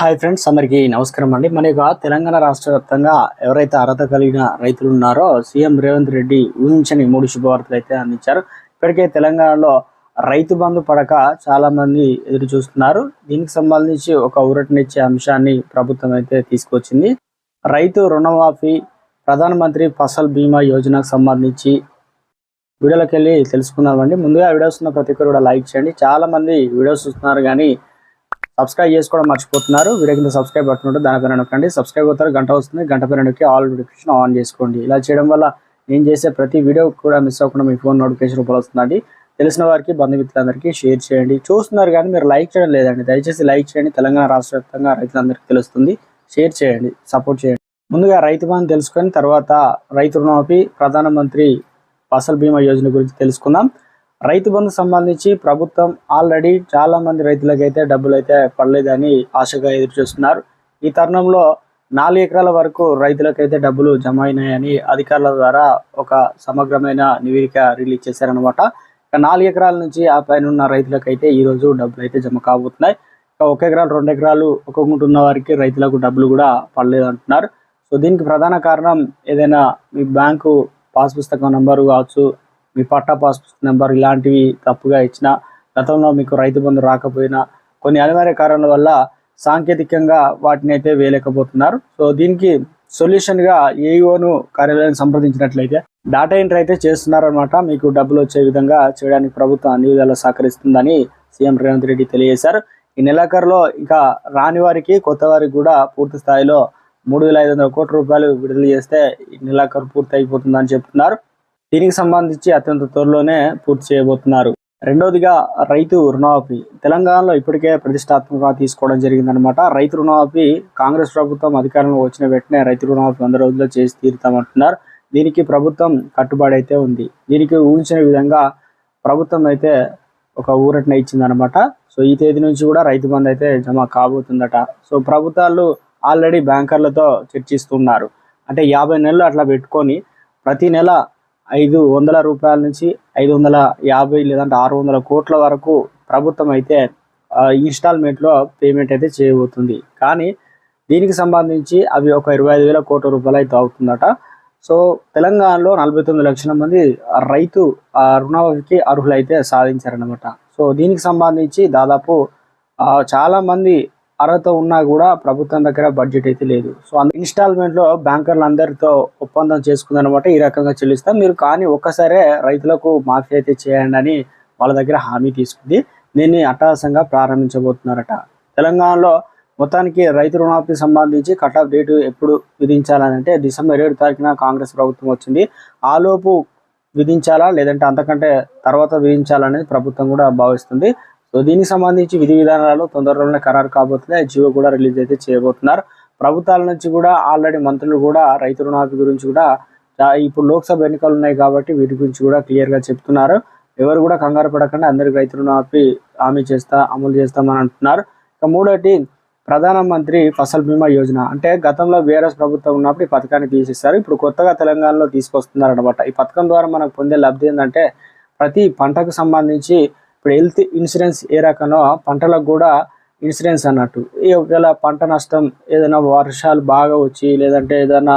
Hi friends అందరికీ నమస్కారం అండి. మన యొక్క తెలంగాణ రాష్ట్ర వ్యాప్తంగా ఎవరైతే అర్హత కలిగిన రైతులు ఉన్నారో సీఎం రేవంత్ రెడ్డి ఊహించని మూడు శుభవార్తలు అయితే అందించారు. ఇప్పటికే తెలంగాణలో రైతు బంధు పడక చాలా మంది ఎదురు చూస్తున్నారు. దీనికి సంబంధించి ఒక ఊరటనిచ్చే అంశాన్ని ప్రభుత్వం అయితే తీసుకొచ్చింది. రైతు రుణమాఫీ ప్రధానమంత్రి ఫసల్ బీమా యోజనకు సంబంధించి వీడియోలోకి వెళ్ళి తెలుసుకుందామండి. ముందుగా వీడియోస్ ఉన్న ప్రతి ఒక్కరు కూడా లైక్ చేయండి. చాలా మంది వీడియోస్ చూస్తున్నారు కానీ సబ్స్క్రైబ్ చేసుకోవడం మర్చిపోతున్నారు. వీడియో కింద సబ్స్క్రైబ్ బటన్ ఉంటుంది దానిపైన నొక్కండి. సబ్స్క్రైబ్ అవుతారు గంట వస్తుంది. గంట పైన నొక్కి ఆల్ నోటిఫికేషన్ ఆన్ చేసుకోండి. ఇలా చేయడం వల్ల నేను చేసే ప్రతి వీడియో కూడా మిస్ అవ్వకుండా మీ ఫోన్ నోటిఫికేషన్ రూపంలో వస్తుందండి. తెలిసిన వారికి బంధుమిత్రులందరికీ షేర్ చేయండి. చూస్తున్నారు కానీ మీరు లైక్ చేయడం లేదండి. దయచేసి లైక్ చేయండి. తెలంగాణ రాష్ట్ర వ్యాప్తంగా రైతులందరికీ తెలుస్తుంది. షేర్ చేయండి. సపోర్ట్ చేయండి. ముందుగా రైతు బంధు తెలుసుకొని తర్వాత రైతు రుణమాఫీ ప్రధానమంత్రి ఫసల్ బీమా యోజన గురించి తెలుసుకుందాం. రైతు బంధు సంబంధించి ప్రభుత్వం ఆల్రెడీ చాలా మంది రైతులకైతే డబ్బులు అయితే పడలేదని ఆశగా ఎదురు చూస్తున్నారు. ఈ తరుణంలో నాలుగు ఎకరాల వరకు రైతులకైతే డబ్బులు జమ అయినాయని అధికారుల ద్వారా ఒక సమగ్రమైన నివేదిక రిలీజ్ చేశారనమాట నాలుగు ఎకరాల నుంచి ఆ పైన ఉన్న రైతులకైతే ఈ రోజు డబ్బులు అయితే జమ కాబోతున్నాయి. ఒక ఎకరాలు రెండు ఎకరాలు ఒక గుంట ఉన్న వారికి రైతులకు డబ్బులు కూడా పడలేదు అంటున్నారు సో దీనికి ప్రధాన కారణం ఏదైనా మీ బ్యాంకు పాస్ పుస్తకం నంబరు కావచ్చు మీ పట్టా పాస్ నెంబర్ ఇలాంటివి తప్పుగా ఇచ్చిన గతంలో మీకు రైతు బంధు రాకపోయినా కొన్ని అనివార్య కారణాల వల్ల సాంకేతికంగా వాటిని అయితే వేయలేకపోతున్నారు. సో దీనికి సొల్యూషన్గా ఏఈఓను కార్యాలయం సంప్రదించినట్లయితే డాటా ఎంట్రీ అయితే చేస్తున్నారనమాట మీకు డబ్బులు వచ్చే విధంగా చేయడానికి ప్రభుత్వం అన్ని విధాలు సహకరిస్తుందని సీఎం రేవంత్ రెడ్డి తెలియజేశారు. ఈ నెలాఖరులో ఇంకా రాని వారికి కొత్త వారికి కూడా పూర్తి స్థాయిలో మూడు వేల ఐదు వందల కోట్ల రూపాయలు విడుదల చేస్తే ఈ నెలాఖరు పూర్తి అయిపోతుందని చెప్తున్నారు. దీనికి సంబంధించి అత్యంత త్వరలోనే పూర్తి చేయబోతున్నారు. రెండవదిగా రైతు రుణమాఫీ. తెలంగాణలో ఇప్పటికే ప్రతిష్టాత్మకంగా తీసుకోవడం జరిగిందనమాట రైతు రుణమాఫీ కాంగ్రెస్ ప్రభుత్వం అధికారంలో వచ్చిన వెంటనే రైతు రుణమాఫీ వంద రోజుల్లో చేసి తీరుతామంటున్నారు. దీనికి ప్రభుత్వం కట్టుబడి అయితే ఉంది. దీనికి ఊహించిన విధంగా ప్రభుత్వం అయితే ఒక ఊరటన ఇచ్చిందనమాట సో ఈ తేదీ నుంచి కూడా రైతు బంధు అయితే జమ కాబోతుందట. సో ప్రభుత్వాలు ఆల్రెడీ బ్యాంకర్లతో చర్చిస్తున్నారు. అంటే యాభై నెలలు అట్లా పెట్టుకొని ప్రతి నెల ఐదు వందల రూపాయల నుంచి ఐదు వందల యాభై లేదంటే ఆరు వందల కోట్ల వరకు ప్రభుత్వం అయితే ఇన్స్టాల్మెంట్లో పేమెంట్ అయితే చేయబోతుంది. కానీ దీనికి సంబంధించి అవి ఒక ఇరవై ఐదు వేల కోట్ల రూపాయలు అయితే అవుతుందట. సో తెలంగాణలో నలభై తొమ్మిది లక్షల మంది రైతు ఆ, రుణమాఫీకి అర్హులైతే సాధించారనమాట సో దీనికి సంబంధించి దాదాపు చాలామంది అర్హత ఉన్నా కూడా ప్రభుత్వం దగ్గర బడ్జెట్ అయితే లేదు. సో అందు ఇన్స్టాల్మెంట్లో బ్యాంకర్లు అందరితో ఒప్పందం చేసుకుందనమాట ఈ రకంగా చెల్లిస్తాం. మీరు కానీ ఒక్కసారే రైతులకు మాఫీ అయితే చేయండి అని వాళ్ళ దగ్గర హామీ తీసుకుంది. దీన్ని అట్టహాసంగా ప్రారంభించబోతున్నారట. తెలంగాణలో మొత్తానికి రైతు రుణమాఫీ సంబంధించి కట్ ఆఫ్ డేట్ ఎప్పుడు విధించాలని అంటే డిసెంబర్ ఏడు తారీఖున కాంగ్రెస్ ప్రభుత్వం వచ్చింది. ఆలోపు విధించాలా? లేదంటే అంతకంటే తర్వాత విధించాలనేది ప్రభుత్వం కూడా భావిస్తుంది. సో దీనికి సంబంధించి విధి విధానాలు తొందరలోనే ఖరారు కాబోతున్నాయి. జియో కూడా రిలీజ్ అయితే చేయబోతున్నారు. ప్రభుత్వాల నుంచి కూడా ఆల్రెడీ మంత్రులు కూడా రైతు రుణాభి గురించి కూడా ఇప్పుడు లోక్సభ ఎన్నికలు ఉన్నాయి కాబట్టి వీటి గురించి కూడా క్లియర్గా చెప్తున్నారు. ఎవరు కూడా కంగారు పడకుండా అందరికి రైతు రుణమాఫీ హామీ చేస్తా అమలు చేస్తామని అంటున్నారు. ఇక మూడోటి ప్రధానమంత్రి ఫసల్ బీమా యోజన. అంటే గతంలో బీఆర్ఎస్ ప్రభుత్వం ఉన్నప్పుడు ఈ పథకాన్ని తీసేస్తారు ఇప్పుడు కొత్తగా తెలంగాణలో తీసుకొస్తున్నారు అనమాట ఈ పథకం ద్వారా మనకు పొందే లబ్ధి ఏంటంటే ప్రతి పంటకు సంబంధించి ఇప్పుడు హెల్త్ ఇన్సూరెన్స్ ఏ రకమో పంటలకు కూడా ఇన్సూరెన్స్ అన్నట్టు. ఈ ఒకవేళ పంట నష్టం ఏదైనా వర్షాలు బాగా వచ్చి లేదంటే ఏదైనా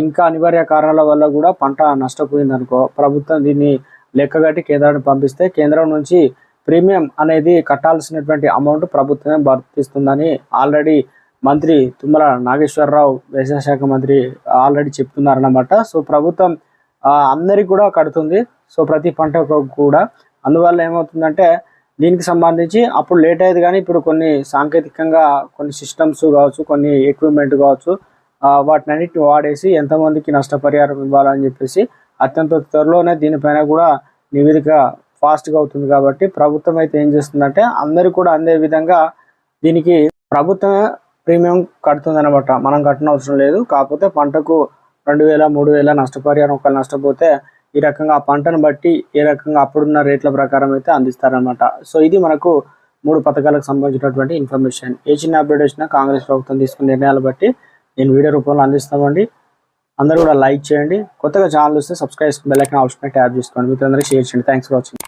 ఇంకా అనివార్య కారణాల వల్ల కూడా పంట నష్టపోయింది అనుకో ప్రభుత్వం దీన్ని లెక్కగట్టి కేంద్రానికి పంపిస్తే కేంద్రం నుంచి ప్రీమియం అనేది కట్టాల్సినటువంటి అమౌంట్ ప్రభుత్వమే భర్తిస్తుందని ఆల్రెడీ మంత్రి తుమ్మల నాగేశ్వరరావు వ్యవసాయ శాఖ మంత్రి ఆల్రెడీ చెప్తున్నారన్నమాట. సో ప్రభుత్వం అందరికి కూడా కడుతుంది. సో ప్రతి పంటకు కూడా అందువల్ల ఏమవుతుందంటే దీనికి సంబంధించి అప్పుడు లేట్ అయ్యేది కానీ ఇప్పుడు కొన్ని సాంకేతికంగా కొన్ని సిస్టమ్స్ కావచ్చు కొన్ని ఎక్విప్మెంట్ కావచ్చు వాటిని అన్నిటిని వాడేసి ఎంతమందికి నష్టపరిహారం ఇవ్వాలని చెప్పేసి అత్యంత త్వరలోనే దీనిపైన కూడా నివేదిక ఫాస్ట్గా అవుతుంది కాబట్టి ప్రభుత్వం అయితే ఏం చేస్తుందంటే అందరికి కూడా అందే విధంగా దీనికి ప్రభుత్వమే ప్రీమియం కడుతుంది అనమాట మనం కట్టనవసరం అవసరం లేదు. కాకపోతే పంటకు రెండు వేల మూడు వేల నష్టపరిహారం ఒకవేళ నష్టపోతే ఈ రకంగా ఆ పంటను బట్టి ఏ రకంగా అప్పుడున్న రేట్ల ప్రకారం అయితే అందిస్తారనమాట సో ఇది మనకు మూడు పథకాలకు సంబంధించినటువంటి ఇన్ఫర్మేషన్. ఏ చిన్న అప్డేట్ వచ్చినా కాంగ్రెస్ ప్రభుత్వం తీసుకున్న నిర్ణయాలు బట్టి నేను వీడియో రూపంలో అందిస్తామండి. అందరూ కూడా లైక్ చేయండి. కొత్తగా ఛానల్ వస్తే subscribe bell icon option tap చేసుకోండి. మీతో అందరికీ షేర్ చేయండి. Thanks for watching